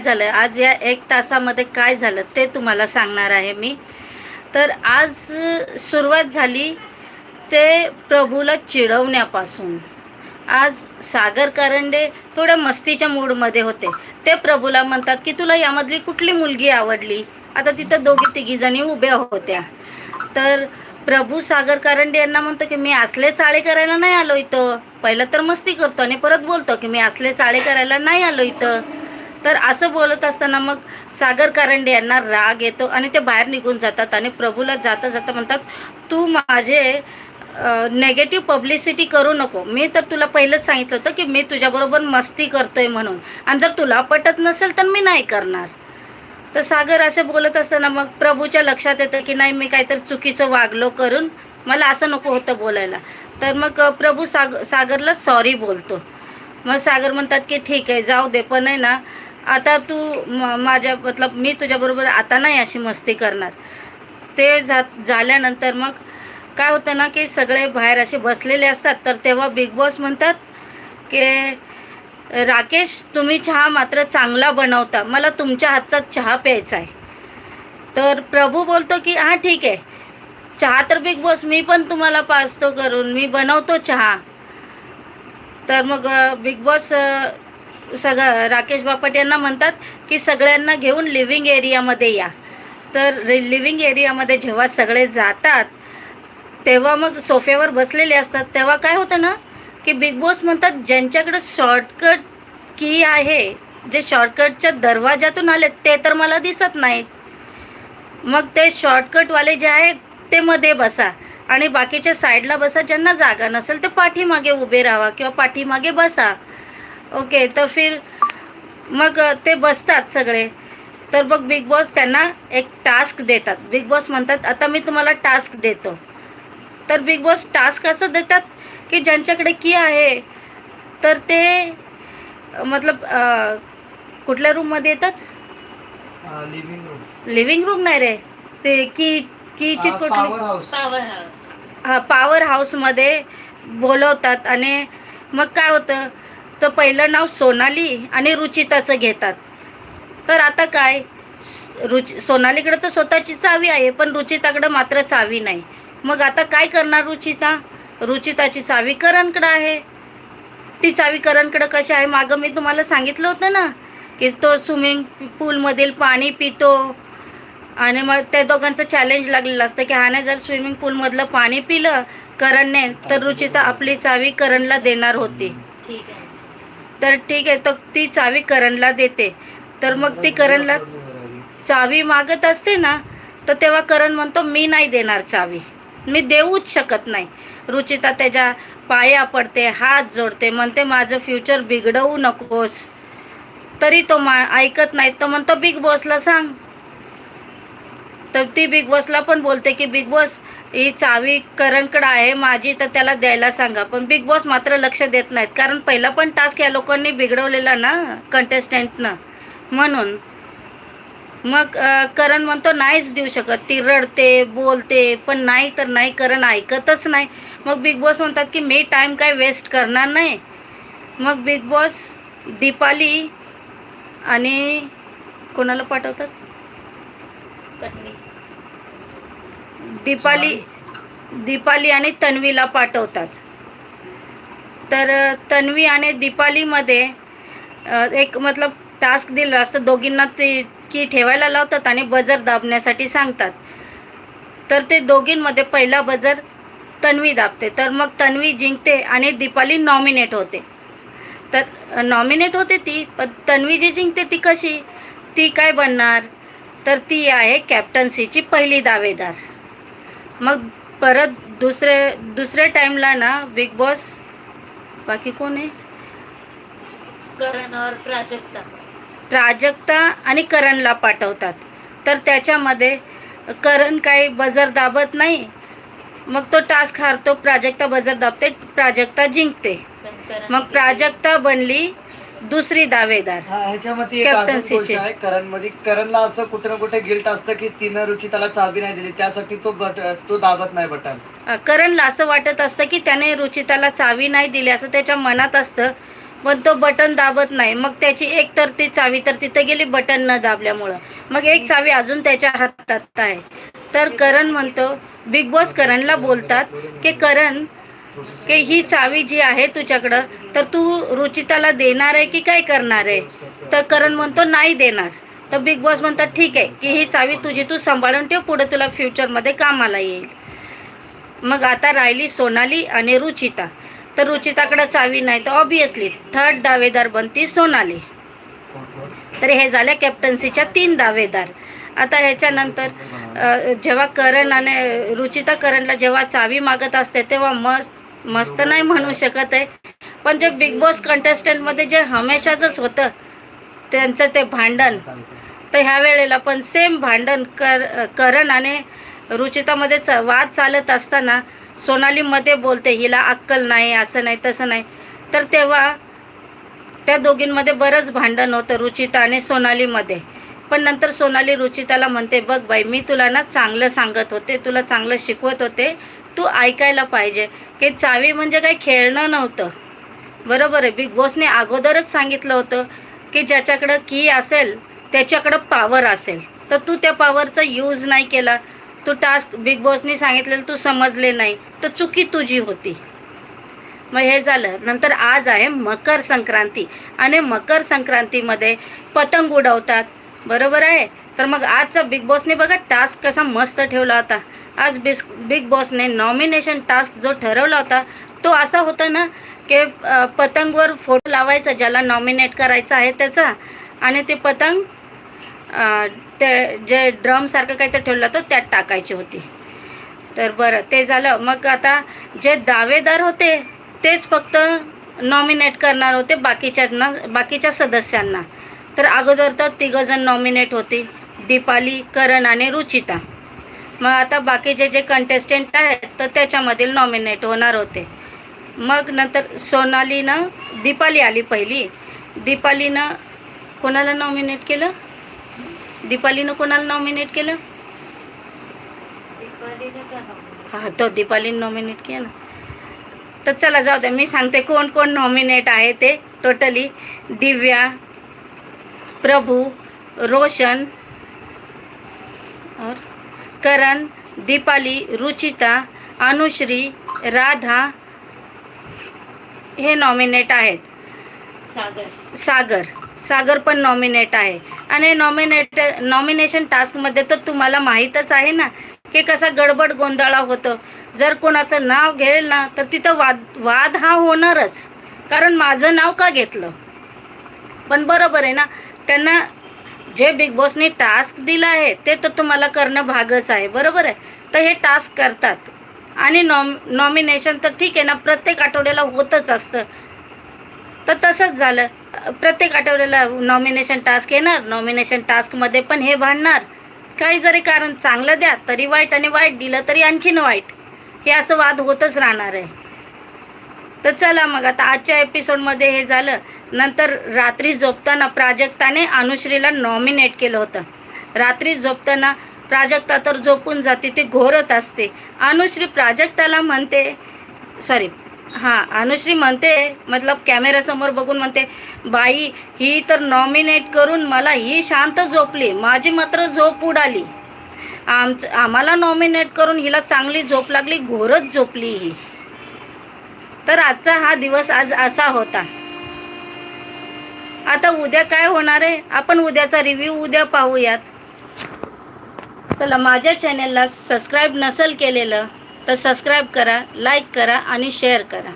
झालं आज या एक तासामध्ये काय झालं ते तुम्हाला सांगणार आहे मी. तर आज सुरुवात झाली ते प्रभूला चिडवण्यापासून. आज सागर करंडे थोड्या मस्तीच्या मूडमध्ये होते. ते प्रभूला म्हणतात की तुला यामधली कुठली मुलगी आवडली? आता तिथं दोघी तिघी जणी उभ्या होत्या. तर प्रभू सागर करंडे यांना म्हणतो की मी असले चाळे करायला नाही आलो इथं. पहिलं तर मस्ती करतो आणि परत बोलतो की मी असले चाळे करायला नाही आलो इथं. तर असं बोलत असताना मग सागर कारंडे यांना राग येतो आणि ते बाहेर निघून जातात आणि प्रभूला जाता जाता म्हणतात तू माझे नेगेटिव्ह पब्लिसिटी करू नको. मी तर तुला पहिलंच सांगितलं होतं की मी तुझ्याबरोबर मस्ती करतोय म्हणून. आणि जर तुला पटत नसेल तर मी नाही करणार. तर सागर असं बोलत असताना मग प्रभूच्या लक्षात येतं की नाही मी काहीतरी चुकीचं वागलो करून. मला असं नको होतं बोलायला. तर मग प्रभू साग सागरला सॉरी बोलतो. मग सागर म्हणतात की ठीक आहे जाऊ दे. पण आहे ना आता तू माझ्या मतलब मी तुझ्याबरोबर आता नाही अशी मस्ती करणार. ते झा झाल्यानंतर मग काय होतं ना की सगळे बाहेर असे बसलेले असतात तर तेव्हा बिग बॉस म्हणतात की राकेश तुम्ही चहा मात्र चांगला बनवता. मला तुमच्या हातचा चहा प्यायचा आहे. तर प्रभू बोलतो की हां ठीक आहे. चहा तर बिग बॉस मी पण तुम्हाला पाचतो करून मी बनवतो चहा. तर मग बिग बॉस सगळं राकेश बापट यांना म्हणतात की सगळ्यांना घेऊन लिव्हिंग एरियामध्ये या. तर लिव्हिंग एरियामध्ये जेव्हा सगळे जातात तेव्हा मग सोफ्यावर बसलेले असतात. तेव्हा काय होतं ना की बिग बॉस म्हणतात ज्यांच्याकडं शॉर्टकट की आहे जे शॉर्टकटच्या दरवाजातून आले ते तर मला दिसत नाहीत. मग ते शॉर्टकटवाले जे आहेत ते मध्ये बसा. आणि बाकीच्या साईडला बसा ज्यांना जागा नसेल ते पाठीमागे उभे राहा किंवा पाठीमागे बसा. ओके तर फिर मग ते बसतात सगळे. तर मग बिग बॉस त्यांना एक टास्क देतात. बिग बॉस म्हणतात आता मी तुम्हाला टास्क देतो. तर बिग बॉस टास्क असं देतात की ज्यांच्याकडे की आहे तर ते मतलब कुठल्या रूममध्ये येतात? लिव्हिंग रूम लिव्हिंग रूम नाही रे. ते की कीची कुठली? पॉवर हाऊस पॉवर हाऊस हा पॉवर हाऊसमध्ये बोलवतात आणि मग काय होतं? तर पहिलं नाव सोनाली आणि रुचिताचं घेतात. तर आता काय? रुचि सोनालीकडे तर स्वतःची चावी आहे पण रुचिताकडं मात्र चावी नाही. मग आता काय करणार रुचिता? रुचिताची चावी करणकडं आहे. ती चावी करणकडं कशी आहे? मागं मी तुम्हाला सांगितलं होतं ना की तो स्विमिंग पूलमधील पाणी पितो. आणि मग त्या दोघांचं चॅलेंज लागलेलं असतं की ह्याने जर स्विमिंग पूलमधलं पाणी पिलं करणने तर रुचिता आपली चावी करणला देणार होती. ठीक आहे. तर ठीक आहे तर ती चावी करणला देते. तर मग ती करणला चावी मागत असते ना तर तेव्हा करण म्हणतो मी नाही देणार चावी. मी देऊच शकत नाही. रुचिता त्याच्या पाया पडते हात जोडते म्हणते माझं फ्युचर बिघडवू नकोस. तरी तो मा ऐकत नाही तो म्हणतो बिग बॉसला सांग. तर ती बिग बॉसला पण बोलते की बिग बॉस ही चावी करणकडं आहे माझी तर त्याला द्यायला सांगा. पण बिग बॉस मात्र लक्ष देत नाहीत. कारण पहिला पण टास्क या लोकांनी बिघडवलेला ना कंटेस्टंटनं म्हणून. मग करण म्हणतो नाहीच देऊ शकत. ती रडते बोलते पण नाही तर नाही करण ऐकतच नाही. मग बिग बॉस म्हणतात की मी टाईम काय वेस्ट करणार नाही. मग बिग बॉस दीपाली आणि कोणाला पाठवतात? दीपाली दीपाली आणि तन्वीला पाठवतात. तर तन्वी आणि दीपालीमध्ये एक मतलब टास्क दिला असतं. दोघींना ते की ठेवायला लावतात आणि बजर दाबण्यासाठी सांगतात. तर ते दोघींमध्ये पहिला बजर तन्वी दाबते. तर मग तन्वी जिंकते आणि दीपाली नॉमिनेट होते. तर नॉमिनेट होते ती पण तन्वी जी जिंकते ती कशी? ती काय बनणार? तर ती आहे कॅप्टन्सीची पहिली दावेदार. मग परत दुसरे दुसऱ्या टाईमला ना बिग बॉस बाकी कोण आहे? करण और प्राजक्ता. प्राजक्ता आणि करणला पाठवतात. तर त्याच्यामध्ये करण काही बजर दाबत नाही. मग तो टास्क हारतो प्राजक्ता बजर दाबते प्राजक्ता जिंकते. मग प्राजक्ता बनली दुसरी दावेदार. हा ह्याच्यामध्ये एक अजून कॅप्टन्सीचे. गोष्ट आहे करणमध्ये करणला असं कुठे ना कुठे गिल्ट असतं की तिनं रुची त्याला चाबी नाही दिली त्यासाठी तो बट तो दाबत नाही बटन. अ, करणला असं वाटत असतं की त्याने रुचिताला चावी नाही दिली असं त्याच्या मनात असतं पण तो बटन दाबत नाही. मग त्याची एक तर ती चावी तर तिथे गेली बटन न दाबल्यामुळं. मग एक चावी अजून त्याच्या हातात आहे. तर करण म्हणतो बिग बॉस करणला बोलतात की करण की ही चावी जी आहे तुझ्याकडं तर तू रुचिताला देणार आहे की काय करणार आहे? तर करण म्हणतो नाही देणार. तर बिग बॉस म्हणतात ठीक आहे की ही चावी तुझी तू सांभाळून ठेव पुढे तुला फ्युचरमध्ये कामाला येईल. मग आता राहिली सोनाली आणि रुचिता. तर रुचिताकडं चावी नाही तर ऑब्विसली थर्ड दावेदार बनती सोनाली. तर हे झाले कॅप्टन्सीच्या तीन दावेदार. आता ह्याच्यानंतर जेव्हा करण आणि रुचिता करणला जेव्हा चावी मागत असते तेव्हा मस्त मस्त नाही म्हणू शकत आहे. पण जे बिग बॉस कंटेस्टंटमध्ये जे हमेशाच होतं त्यांचं ते भांडण. तर ह्या वेळेला पण सेम भांडण कर करण आणि रुचितामध्ये च वाद चालत असताना सोनालीमध्ये बोलते हिला अक्कल नाही असं नाही तसं नाही. तर तेव्हा त्या दोघींमध्ये बरंच भांडण होतं रुचिता आणि सोनालीमध्ये. पण नंतर सोनाली रुचिताला म्हणते बघ बाई मी तुला ना चांगलं सांगत होते तुला चांगलं शिकवत होते तू ऐकायला पाहिजे. की चावी म्हणजे काही खेळणं नव्हतं. बरोबर आहे. बिग बॉसने अगोदरच सांगितलं होतं की ज्याच्याकडं की असेल त्याच्याकडं पावर असेल. तर तू त्या पावरचा यूज नाही केला. तू टास्क बिग बॉसने सांगितलेलं तू समजले नाही. तर चुकी तुझी होती. मग हे झालं. नंतर आज आहे मकर संक्रांती. आणि मकर संक्रांतीमध्ये पतंग उडवतात. बरोबर आहे? तर मग आजचा बिग बॉसने बघा टास्क कसा मस्त ठेवला होता. आज बिस बिग बॉसने नॉमिनेशन टास्क जो ठरवला होता तो असा होता ना की पतंगवर फोटो लावायचा ज्याला नॉमिनेट करायचा आहे त्याचा. आणि ते पतंग ते जे ड्रमसारखं काही तर ठेवलं होतं त्यात टाकायची होती. तर बरं ते झालं. मग आता जे दावेदार होते तेच फक्त नॉमिनेट करणार होते बाकीच्यांना बाकीच्या सदस्यांना. तर अगोदर तर तिघंजण नॉमिनेट होते दीपाली करण आणि रुचिता. मग आता बाकीचे जे कंटेस्टंट आहेत तर त्याच्यामधील नॉमिनेट होणार होते. मग नंतर सोनालीनं दीपाली आली पहिली. दीपालीनं कोणाला नॉमिनेट केलं? दीपालीनं कोणाला नॉमिनेट केलं? दीपालीने हा तो दीपालीनं नॉमिनेट केलं ना. तर चला जाऊ द्या मी सांगते कोण कोण नॉमिनेट आहे ते टोटली दिव्या प्रभू रोशन और करण दीपाली रुचिता अनुश्री राधा हे नॉमिनेट आहेत. सागर. सागर. सागर पण नॉमिनेट आहे. आणि नॉमिनेट नॉमिनेशन टास्कमध्ये तर तुम्हाला माहीतच आहे ना की कसा गडबड गोंधळा होतो. जर कोणाचं नाव घेईल ना तर तिथं वाद वाद हा होणारच. कारण माझं नाव का घेतलं? पण बरोबर आहे ना त्यांना जे बिग बॉसने टास्क दिलं आहे ते तर तुम्हाला करणं भागच आहे बरोबर आहे? तर हे टास्क करतात. आणि नॉम नॉमिनेशन तर ठीक आहे ना प्रत्येक आठवड्याला होतच असतं. तर तसंच झालं. प्रत्येक आठवड्याला नॉमिनेशन टास्क येणार नॉमिनेशन टास्कमध्ये पण हे भांडणार. काही जरी कारण चांगलं द्या तरी वाईट आणि वाईट दिलं तरी आणखीन वाईट. हे असं वाद होतच राहणार आहे. तर चला मग आता आजच्या एपिसोडमध्ये हे झालं. नंतर रात्री झोपताना प्राजक्ताने अनुश्रीला नॉमिनेट केलं होतं. रात्री झोपताना प्राजक्ता तर झोपून जाते ती घोरत असते. अनुश्री प्राजक्ताला म्हणते सॉरी हां अनुश्री म्हणते मतलब कॅमेऱ्यासमोर बघून म्हणते बाई ही तर नॉमिनेट करून मला ही शांत झोपली माझी मात्र झोप उडाली. आमचं आम्हाला नॉमिनेट करून हिला चांगली झोप लागली घोरच झोपली ही. तर आजचा हा दिवस आज असा होता. आता उद्या काय होणार आहे? आपण उद्याचा रिव्ह्यू उद्या पाहूयात. चला माझ्या चॅनलला सबस्क्राईब नसेल केलेलं तर सबस्क्राईब करा लाईक करा आणि शेअर करा.